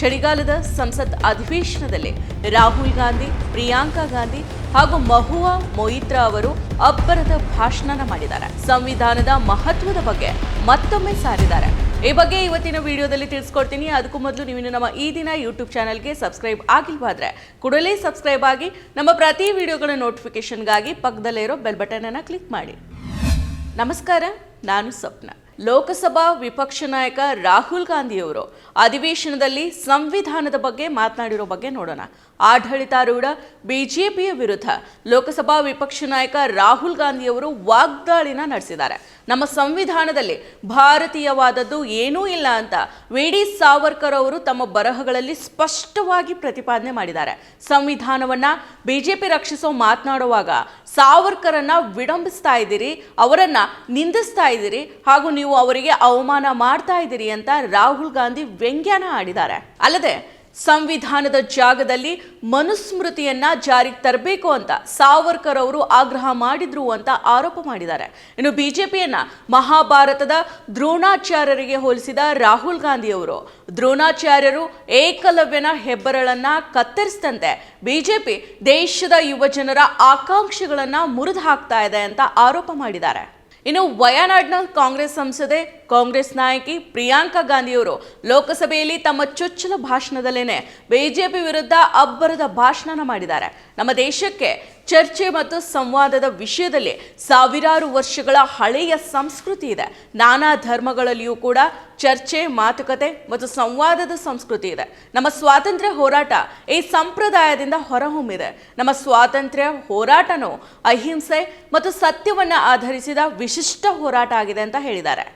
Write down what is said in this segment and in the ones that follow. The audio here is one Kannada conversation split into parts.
ಚಳಿಗಾಲದ ಸಂಸತ್ ಅಧಿವೇಶನದಲ್ಲಿ ರಾಹುಲ್ ಗಾಂಧಿ, ಪ್ರಿಯಾಂಕಾ ಗಾಂಧಿ ಹಾಗೂ ಮಹುವಾ ಮೊಯಿತ್ರಾ ಅವರು ಅಬ್ಬರದ ಭಾಷಣ ಮಾಡಿದ್ದಾರೆ. ಸಂವಿಧಾನದ ಮಹತ್ವದ ಬಗ್ಗೆ ಮತ್ತೊಮ್ಮೆ ಸಾರಿದ್ದಾರೆ. ಈ ಬಗ್ಗೆ ಇವತ್ತಿನ ವಿಡಿಯೋದಲ್ಲಿ ತಿಳಿಸ್ಕೊಡ್ತೀನಿ. ಅದಕ್ಕೂ ಮೊದಲು ನೀವು ನಮ್ಮ ಈ ದಿನ ಯೂಟ್ಯೂಬ್ ಚಾನಲ್ಗೆ ಸಬ್ಸ್ಕ್ರೈಬ್ ಆಗಿಲ್ವಾದ್ರೆ ಕೂಡಲೇ ಸಬ್ಸ್ಕ್ರೈಬ್ ಆಗಿ ನಮ್ಮ ಪ್ರತಿ ವಿಡಿಯೋಗಳ ನೋಟಿಫಿಕೇಶನ್ಗಾಗಿ ಪಕ್ಕದಲ್ಲೇ ಇರೋ ಬೆಲ್ ಬಟನ್ ಅನ್ನ ಕ್ಲಿಕ್ ಮಾಡಿ. ನಮಸ್ಕಾರ, ನಾನು ಸ್ವಪ್ನ. ಲೋಕಸಭಾ ವಿಪಕ್ಷ ನಾಯಕ ರಾಹುಲ್ ಗಾಂಧಿಯವರು ಅಧಿವೇಶನದಲ್ಲಿ ಸಂವಿಧಾನದ ಬಗ್ಗೆ ಮಾತನಾಡಿರೋ ಬಗ್ಗೆ ನೋಡೋಣ. ಆಡಳಿತಾರೂಢ ಬಿಜೆಪಿಯ ವಿರುದ್ಧ ಲೋಕಸಭಾ ವಿಪಕ್ಷ ನಾಯಕ ರಾಹುಲ್ ಗಾಂಧಿಯವರು ವಾಗ್ದಾಳಿನ ನಡೆಸಿದ್ದಾರೆ. ನಮ್ಮ ಸಂವಿಧಾನದಲ್ಲಿ ಭಾರತೀಯವಾದದ್ದು ಏನೂ ಇಲ್ಲ ಅಂತ ವಿ ಡಿ ಸಾವರ್ಕರ್ ಅವರು ತಮ್ಮ ಬರಹಗಳಲ್ಲಿ ಸ್ಪಷ್ಟವಾಗಿ ಪ್ರತಿಪಾದನೆ ಮಾಡಿದ್ದಾರೆ. ಸಂವಿಧಾನವನ್ನ ಬಿಜೆಪಿ ರಕ್ಷಿಸೋ ಮಾತನಾಡುವಾಗ ಸಾವರ್ಕರನ್ನ ವಿಡಂಬಿಸ್ತಾ ಇದ್ದೀರಿ, ಅವರನ್ನ ನಿಂದಿಸ್ತಾ ಇದ್ದೀರಿ, ಹಾಗೂ ನೀವು ಅವರಿಗೆ ಅವಮಾನ ಮಾಡ್ತಾ ಇದ್ದೀರಿ ಅಂತ ರಾಹುಲ್ ಗಾಂಧಿ ವ್ಯಂಗ್ಯನ ಆಡಿದ್ದಾರೆ ಅಲ್ಲದೆ ಸಂವಿಧಾನದ ಜಾಗದಲ್ಲಿ ಮನುಸ್ಮೃತಿಯನ್ನ ಜಾರಿಗೆ ತರಬೇಕು ಅಂತ ಸಾವರ್ಕರ್ ಅವರು ಆಗ್ರಹ ಮಾಡಿದ್ರು ಅಂತ ಆರೋಪ ಮಾಡಿದ್ದಾರೆ. ಇನ್ನು ಬಿಜೆಪಿಯನ್ನ ಮಹಾಭಾರತದ ದ್ರೋಣಾಚಾರ್ಯರಿಗೆ ಹೋಲಿಸಿದ ರಾಹುಲ್ ಗಾಂಧಿ ಅವರು ದ್ರೋಣಾಚಾರ್ಯರು ಏಕಲವ್ಯನ ಹೆಬ್ಬರಳನ್ನ ಕತ್ತರಿಸಿದಂತೆ ಬಿಜೆಪಿ ದೇಶದ ಯುವಜನರ ಆಕಾಂಕ್ಷೆಗಳನ್ನ ಮುರಿದು ಹಾಕ್ತಾ ಇದೆ ಅಂತ ಆರೋಪ ಮಾಡಿದ್ದಾರೆ. ಇನ್ನು ವಯನಾಡ್ನ ಕಾಂಗ್ರೆಸ್ ಸಂಸದೆ, ಕಾಂಗ್ರೆಸ್ ನಾಯಕಿ ಪ್ರಿಯಾಂಕಾ ಗಾಂಧಿಯವರು ಲೋಕಸಭೆಯಲ್ಲಿ ತಮ್ಮ ಚೊಚ್ಚಲ ಭಾಷಣದಲ್ಲೇನೆ ಬಿಜೆಪಿ ವಿರುದ್ಧ ಅಬ್ಬರದ ಭಾಷಣ ಮಾಡಿದ್ದಾರೆ. ನಮ್ಮ ದೇಶಕ್ಕೆ ಚರ್ಚೆ ಮತ್ತು ಸಂವಾದದ ವಿಷಯದಲ್ಲಿ ಸಾವಿರಾರು ವರ್ಷಗಳ ಹಳೆಯ ಸಂಸ್ಕೃತಿ ಇದೆ. ನಾನಾ ಧರ್ಮಗಳಲ್ಲಿಯೂ ಕೂಡ ಚರ್ಚೆ, ಮಾತುಕತೆ ಮತ್ತು ಸಂವಾದದ ಸಂಸ್ಕೃತಿ ಇದೆ. ನಮ್ಮ ಸ್ವಾತಂತ್ರ್ಯ ಹೋರಾಟ ಈ ಸಂಪ್ರದಾಯದಿಂದ ಹೊರಹೊಮ್ಮಿದೆ. ನಮ್ಮ ಸ್ವಾತಂತ್ರ್ಯ ಹೋರಾಟನು ಅಹಿಂಸೆ ಮತ್ತು ಸತ್ಯವನ್ನು ಆಧರಿಸಿದ ವಿಶಿಷ್ಟ ಹೋರಾಟ ಆಗಿದೆ ಅಂತ ಹೇಳಿದ್ದಾರೆ.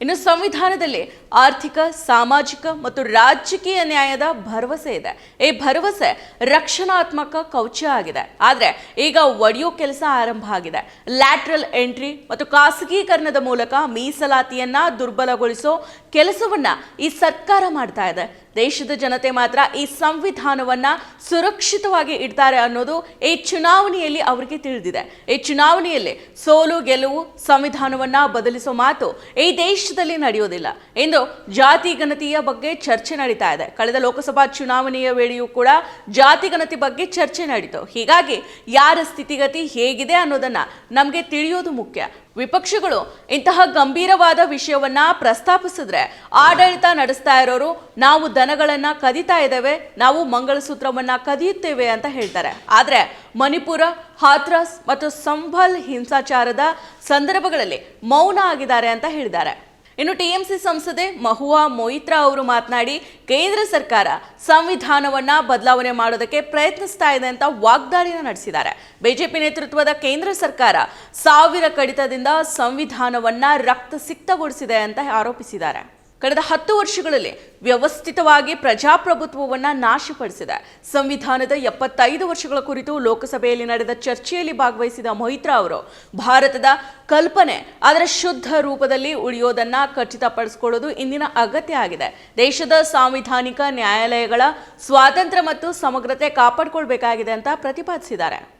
ಇನ್ನು ಸಂವಿಧಾನದಲ್ಲಿ ಆರ್ಥಿಕ, ಸಾಮಾಜಿಕ ಮತ್ತು ರಾಜಕೀಯ ನ್ಯಾಯದ ಭರವಸೆ ಇದೆ. ಈ ಭರವಸೆ ರಕ್ಷಣಾತ್ಮಕ ಕವಚ ಆಗಿದೆ. ಆದರೆ ಈಗ ಒಡೆಯೋ ಕೆಲಸ ಆರಂಭ ಆಗಿದೆ. ಲ್ಯಾಟ್ರಲ್ ಎಂಟ್ರಿ ಮತ್ತು ಖಾಸಗೀಕರಣದ ಮೂಲಕ ಮೀಸಲಾತಿಯನ್ನ ದುರ್ಬಲಗೊಳಿಸೋ ಕೆಲಸವನ್ನ ಈ ಸರ್ಕಾರ ಮಾಡ್ತಾ ಇದೆ. ದೇಶದ ಜನತೆ ಮಾತ್ರ ಈ ಸಂವಿಧಾನವನ್ನ ಸುರಕ್ಷಿತವಾಗಿ ಇಡ್ತಾರೆ ಅನ್ನೋದು ಈ ಚುನಾವಣೆಯಲ್ಲಿ ಅವರಿಗೆ ತಿಳಿದಿದೆ. ಈ ಚುನಾವಣೆಯಲ್ಲಿ ಸೋಲು, ಗೆಲುವು ಸಂವಿಧಾನವನ್ನ ಬದಲಿಸೋ ಮಾತು ಈ ದೇಶದಲ್ಲಿ ನಡೆಯೋದಿಲ್ಲ. ಎಂದು ಜಾತಿ ಗಣತಿಯ ಬಗ್ಗೆ ಚರ್ಚೆ ನಡೀತಾ ಇದೆ. ಕಳೆದ ಲೋಕಸಭಾ ಚುನಾವಣೆಯ ವೇಳೆಯೂ ಕೂಡ ಜಾತಿ ಗಣತಿ ಬಗ್ಗೆ ಚರ್ಚೆ ನಡೀತು. ಹೀಗಾಗಿ ಯಾರ ಸ್ಥಿತಿಗತಿ ಹೇಗಿದೆ ಅನ್ನೋದನ್ನ ನಮಗೆ ತಿಳಿಯೋದು ಮುಖ್ಯ. ವಿಪಕ್ಷಗಳು ಇಂತಹ ಗಂಭೀರವಾದ ವಿಷಯವನ್ನ ಪ್ರಸ್ತಾಪಿಸಿದ್ರೆ ಆಡಳಿತ ನಡೆಸ್ತಾ ಇರೋರು ನಾವು ದನಗಳನ್ನ ಕದೀತಾ ಇದ್ದೇವೆ, ನಾವು ಮಂಗಳಸೂತ್ರವನ್ನ ಕದಿಯುತ್ತೇವೆ ಅಂತ ಹೇಳ್ತಾರೆ. ಆದ್ರೆ ಮಣಿಪುರ, ಹಾಥ್ರಾಸ್ ಮತ್ತು ಸಂಭಲ್ ಹಿಂಸಾಚಾರದ ಸಂದರ್ಭಗಳಲ್ಲಿ ಮೌನ ಆಗಿದ್ದಾರೆ ಅಂತ ಹೇಳಿದ್ದಾರೆ. ಇನ್ನು ಟಿಎಂಸಿ ಸಂಸದೆ ಮಹುವಾ ಮೊಯಿತ್ರಾ ಅವರು ಮಾತನಾಡಿ, ಕೇಂದ್ರ ಸರ್ಕಾರ ಸಂವಿಧಾನವನ್ನ ಬದಲಾವಣೆ ಮಾಡೋದಕ್ಕೆ ಪ್ರಯತ್ನಿಸ್ತಾ ಇದೆ ಅಂತ ವಾಗ್ದಾಳಿನ ನಡೆಸಿದ್ದಾರೆ. ಬಿಜೆಪಿ ನೇತೃತ್ವದ ಕೇಂದ್ರ ಸರ್ಕಾರ ಸಾವಿರ ಕಡಿತದಿಂದ ಸಂವಿಧಾನವನ್ನ ರಕ್ತಸಿಕ್ತಗೊಳಿಸಿದೆ ಅಂತ ಆರೋಪಿಸಿದ್ದಾರೆ. ಕಳೆದ ಹತ್ತು ವರ್ಷಗಳಲ್ಲಿ ವ್ಯವಸ್ಥಿತವಾಗಿ ಪ್ರಜಾಪ್ರಭುತ್ವವನ್ನು ನಾಶಪಡಿಸಿದೆ. ಸಂವಿಧಾನದ ಎಪ್ಪತ್ತೈದು ವರ್ಷಗಳ ಕುರಿತು ಲೋಕಸಭೆಯಲ್ಲಿ ನಡೆದ ಚರ್ಚೆಯಲ್ಲಿ ಭಾಗವಹಿಸಿದ ಮೊಹಿತ್ರಾ ಅವರು, ಭಾರತದ ಕಲ್ಪನೆ ಅದರ ಶುದ್ಧ ರೂಪದಲ್ಲಿ ಉಳಿಯೋದನ್ನ ಖಚಿತಪಡಿಸಿಕೊಳ್ಳೋದು ಇಂದಿನ ಅಗತ್ಯ ಆಗಿದೆ. ದೇಶದ ಸಾಂವಿಧಾನಿಕ ನ್ಯಾಯಾಲಯಗಳ ಸ್ವಾತಂತ್ರ್ಯ ಮತ್ತು ಸಮಗ್ರತೆ ಕಾಪಾಡಿಕೊಳ್ಬೇಕಾಗಿದೆ ಅಂತ ಪ್ರತಿಪಾದಿಸಿದ್ದಾರೆ.